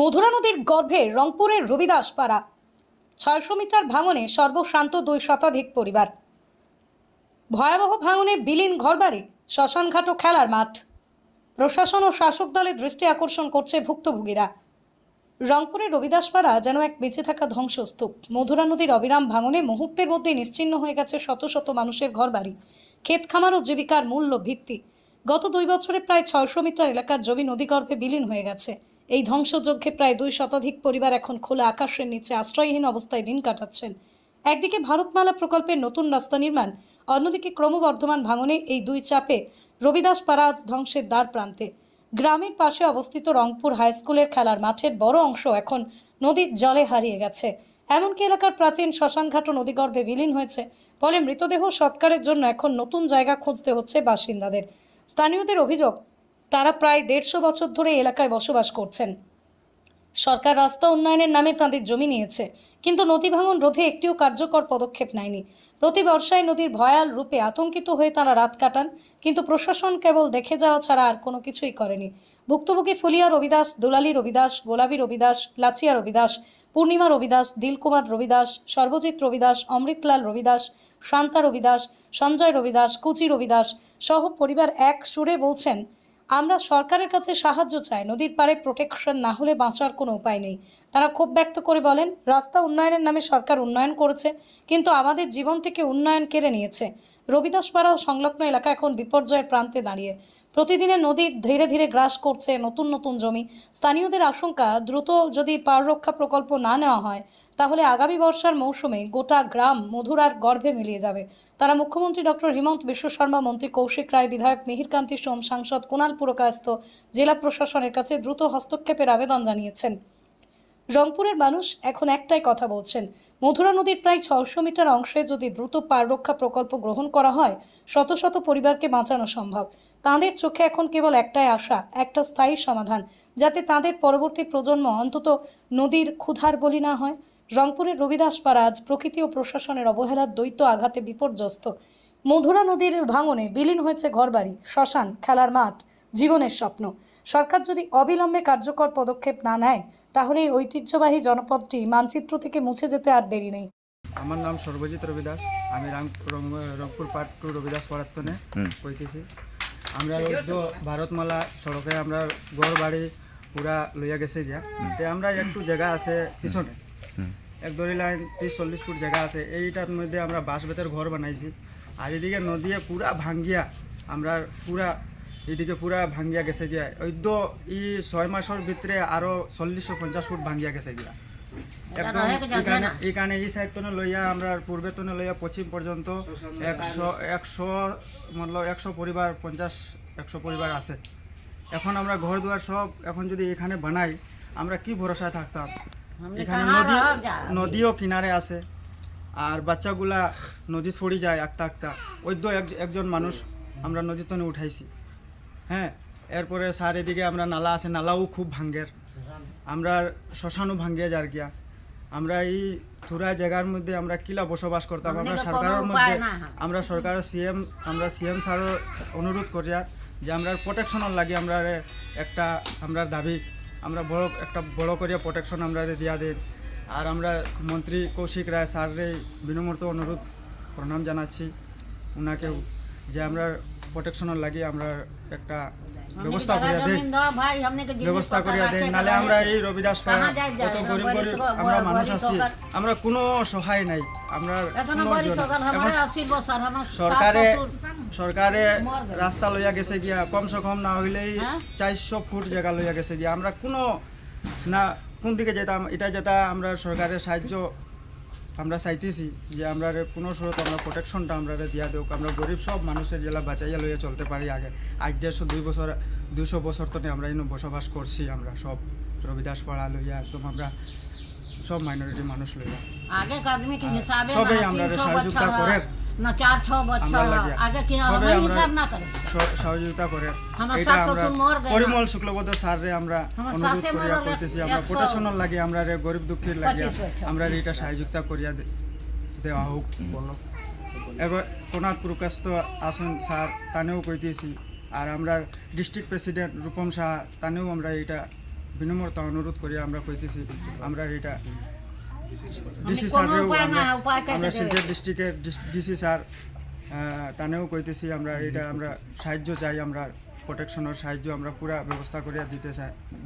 মধুরা নদীর গর্ভে রংপুরের রবিদাস পাড়া ছয়শো মিটার ভাঙনে সর্বশান্ত দুই শতাধিক পরিবার। ভয়াবহ ভাঙনে বিলীন ঘরবাড়ি শ্মশানঘাট খেলার মাঠ। প্রশাসন ও শাসক দলের দৃষ্টি আকর্ষণ করছে ভুক্তভোগীরা। রংপুরের রবিদাসপাড়া যেন এক বেঁচে থাকা ধ্বংসস্তূপ। মধুরা নদীর অবিরাম ভাঙনে মুহূর্তের মধ্যে নিশ্চিহ্ন হয়ে গেছে শত শত মানুষের ঘরবাড়ি। ক্ষেত খামার ও জীবিকার মূল্য ভিত্তি। গত দুই বছরে প্রায় ছয়শো মিটার এলাকার জমি নদীগর্ভে বিলীন হয়ে গেছে। এই ধ্বংসযজ্ঞে প্রায় দুই শতাধিক পরিবার এখন খোলা আকাশের নিচে আশ্রয়হীন অবস্থায় দিন কাটাচ্ছেন। একদিকে ভারতমালা প্রকল্পের নতুন রাস্তা নির্মাণ, অন্যদিকে ক্রমবর্ধমান ভাঙনে এই দুই চাপে রবিদাস পাড়া আজ ধ্বংসের দ্বার প্রান্তে। গ্রামের পাশে অবস্থিত রংপুর হাই স্কুলের খেলার মাঠের বড় অংশ এখন নদীর জলে হারিয়ে গেছে। এমনকি এলাকার প্রাচীন শ্মশানঘাটও নদীগর্ভে বিলীন হয়েছে, ফলে মৃতদেহ সৎকারের জন্য এখন নতুন জায়গা খুঁজতে হচ্ছে বাসিন্দাদের। স্থানীয়দের অভিযোগ তারা প্রায় দেড়শো বছর ধরে এলাকায় বসবাস করছেন। সরকার রাস্তা উন্নয়নের নামে তাদের জমি নিয়েছে, কিন্তু নদী ভাঙন রোধে একটিও কার্যকর পদক্ষেপ নেয়নি। প্রতি বর্ষায় নদীর ভয়াল রূপে আতঙ্কিত হয়ে তারা রাত কাটান, কিন্তু প্রশাসন কেবল দেখে যাওয়া ছাড়া আর কোনো কিছুই করেনি। ভুক্তভোগী ফুলিয়া রবিদাস, দুলালী রবিদাস গোলাপী রবিদাস, লাচিয়া রবিদাস, পূর্ণিমা রবিদাস, দিলকুমার রবিদাস, সর্বজিৎ রবিদাস, অমৃতলাল রবিদাস, শান্তা রবিদাস, সঞ্জয় রবিদাস, কুচি রবিদাস সহ পরিবার এক সুরে বলছেন আমরা সরকারের কাছে সাহায্য চাই, নদীর পাড়ে প্রোটেকশন না হলে বাঁচার কোনো উপায় নেই। তারা ক্ষোভ ব্যক্ত করে বলেন, রাস্তা উন্নয়নের নামে সরকার উন্নয়ন করেছে, কিন্তু আমাদের জীবন থেকে উন্নয়ন কেড়ে নিয়েছে। রবিদাসপাড়া সংলগ্ন এলাকা এখন বিপর্যয়ের প্রান্তে দাঁড়িয়ে। প্রতিদিনে নদী ধীরে ধীরে গ্রাস করছে নতুন নতুন জমি। স্থানীয়দের আশঙ্কা, দ্রুত যদি পার রক্ষা প্রকল্প না নেওয়া হয়, তাহলে আগামী বর্ষার মৌসুমে গোটা গ্রাম মধুরার গর্ভে মিলিয়ে যাবে। তারা মুখ্যমন্ত্রী ডক্টর হিমন্ত বিশ্ব শর্মা, মন্ত্রী কৌশিক রায়, বিধায়ক মিহিরকান্তি সোম, সাংসদ কুণাল পুরকায়স্থ, জেলা প্রশাসনের কাছে দ্রুত হস্তক্ষেপের আবেদন জানিয়েছেন। রংপুরের মানুষ এখন একটাই কথা বলছেন মধুরা নদীর প্রায় ছশো মিটার অংশে যদি দ্রুত পার রক্ষা প্রকল্প গ্রহণ করা হয়, শত শত পরিবারকে বাঁচানো সম্ভব। তাঁদের চোখে এখন কেবল একটাই আশা, একটা স্থায়ী সমাধান, যাতে তাদের পরবর্তী প্রজন্ম অন্তত নদীর ক্ষুধার বলি না হয়। রংপুরের রবিদাসপাড়া আজ প্রকৃতি ও প্রশাসনের অবহেলার দ্বৈত আঘাতে বিপর্যস্ত। মধুরা নদীর ভাঙনে বিলীন হয়েছে ঘরবাড়ি, শ্মশান, খেলার মাঠ জীবনের স্বপ্ন। সরকার যদি অবিলম্বে কার্যকর পদক্ষেপ না নেয় তাহলে এই ঐতিহ্যবাহী জনপদটি মানচিত্র থেকে মুছে যেতে আর দেরি নেই। আমার নাম সর্বজিৎ রবিদাস। আমি রাম রংপুর পার্ট টু রবিদাস পড়াতনে কইতেছি। আমরা তো ভারতমালা সড়কে আমরা ঘর বাড়ি পুরা লইয়া গেছে গিয়া। তে আমরা একটু জায়গা আছে পিছনে। এক দড়ি লাইন ত্রিশ চল্লিশ ফুট জায়গা আছে। এইটার মধ্যে আমরা বাঁশ বেতের ঘর বানাইছি। আর এদিকে নদী পুরা ভাঙ্গিয়া আমরা পুরা এদিকে পুরা ভাঙ্গিয়া গেছে গিয়া। ওইদ্য ই ছয় মাসের ভিতরে আরও চল্লিশশো পঞ্চাশ ফুট ভাঙ্গিয়া গেছে গিয়া। একদম এখানে এখানে এই সাইড তো লইয়া আমরা পূর্বে তো লইয়া পশ্চিম পর্যন্ত একশো একশো মতলব একশো পরিবার পঞ্চাশ একশো পরিবার আছে। এখন আমরা ঘর দুয়ার সব এখন যদি এখানে বানাই আমরা কি ভরসায় থাকতাম? এখানে নদী নদীও কিনারে আছে। আর বাচ্চাগুলা নদী পড়ি যায় আঁকতা আঁকতা। এক- একজন মানুষ আমরা নদী তনে উঠাইছি। হ্যাঁ এরপরে সার এদিকে আমরা নালা আছে নালাও খুব ভাঙ্গের। আমরা শ্মশানও ভাঙ্গিয়ে যার গিয়া। আমরা এই থুরা জায়গার মধ্যে আমরা কিলা বসবাস করতাম আমরা সরকারের মধ্যে আমরা সরকারের সিএম আমরা সিএম স্যারও অনুরোধ করিয়া যে আমরা প্রোটেকশনের লাগে আমরা একটা আমরা দাবি আমরা বড় একটা বড় করিয়া প্রোটেকশন আমরা দিয়া দিন। আর আমরা মন্ত্রী কৌশিক রায় স্যারের বিনম্রত অনুরোধ প্রণাম জানাচ্ছি। ওনাকেও যে আমরা প্রোটেকশনের লাগে আমরা একটা ব্যবস্থা করিয়া দিই। ব্যবস্থা করিয়া দেন নালে আমরা এই রবিদাস পাড়া কত গরিব গরিব আমরা মানুষ আছি। আমরা কোনো সহায় নাই। আমরা সরকারে সরকারে রাস্তা লইয়া গেছে গিয়া কমসে কম না হইলেই চারশো ফুট জায়গা লইয়া গেছে গিয়া। আমরা কোনো না কোন দিকে যেতাম এটা যেটা আমরা সরকারের সাহায্য আমরা চাইতেছি যে আমরা কোনো স্বরূপ আমরা প্রোটেকশনটা আমরা দিয়া দেব আমরা গরিব সব মানুষের জেলা বাঁচাইয়া লইয়া চলতে পারি আগে। আজ দেড়শো দুই বছর দুশো বছর তো আমরা ইনো বসবাস করছি আমরা সব। রবিদাস পাড়া লইয়া একদম আমরা সব মাইনরিটি মানুষ লইয়া। সবাই আমরা সহযোগিতা করে না চার ছ বছর আগে কি আমরা হিসাব না করে সহযোগিতা করে আমার শাশ শ্বশুর মর গেল। পরিমল শুক্লবদ্ধ স্যাররে আমরা অনুরোধ করিয়া করতেছি আমরা প্রোটেকশনের লাগে আমরা রে গরিব দুঃখীর লাগে। আমরা এটা সহযোগিতা করিয়া দেওয়া হোক এবার কোনাথ প্রকাশত আসন স্যার তানেও কইতেছি আর আমরা ডিস্ট্রিক্ট প্রেসিডেন্ট রূপম শাহ তানেও আমরা এটা বিনম্রতা অনুরোধ করি আমরা কইতেছি আমরা এটা ডিসি স্যারেও আমরা। শিলচর ডিস্ট্রিক্টের ডিসি স্যার তানেও কইতেছি আমরা এটা আমরা সাহায্য চাই আমরা প্রোটেকশনের সাহায্য আমরা পুরা ব্যবস্থা করিয়া দিতে চাই